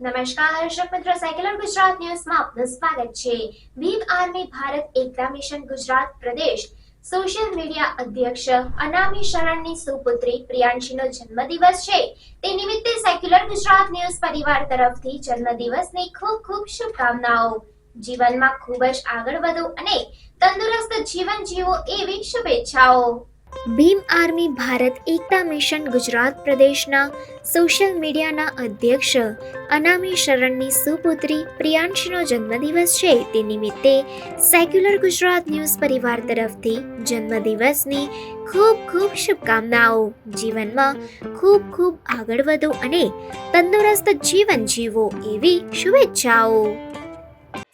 નમસ્કાર, દર્શક મિત્રો સેક્યુલર ગુજરાત ન્યૂઝમાં આપનું સ્વાગત છે. Bhim army Bharat Ekta mission Gujarat Pradesh. Social media અધ્યક્ષ અનામી શરણની સુપુત્રી પ્રિયાંશીનો જન્મદિવસ છે. તે નિમિત્તે સેક્યુલર ગુજરાત ન્યૂઝ પરિવાર તરફથી જન્મદિવસની ખૂબ ખૂબ શુભકામનાઓ. જીવનમાં ખૂબ જ આગળ વધો અને તંદુરસ્ત જીવન જીવો એવી શુભેચ્છાઓ. ભીમ આર્મી ભારત એકતા મિશન ગુજરાત પ્રદેશના સોશિયલ મીડિયાના અધ્યક્ષ. અનામી શરણની સુપુત્રી પ્રિયાંશીનો જન્મદિવસ છે. તે નિમિત્તે સેક્યુલર ગુજરાત ન્યૂઝ પરિવાર તરફથી જન્મદિવસની ખૂબ ખૂબ શુભકામનાઓ. જીવનમાં ખૂબ ખૂબ આગળ વધો અને તંદુરસ્ત જીવન જીવો એવી શુભેચ્છાઓ.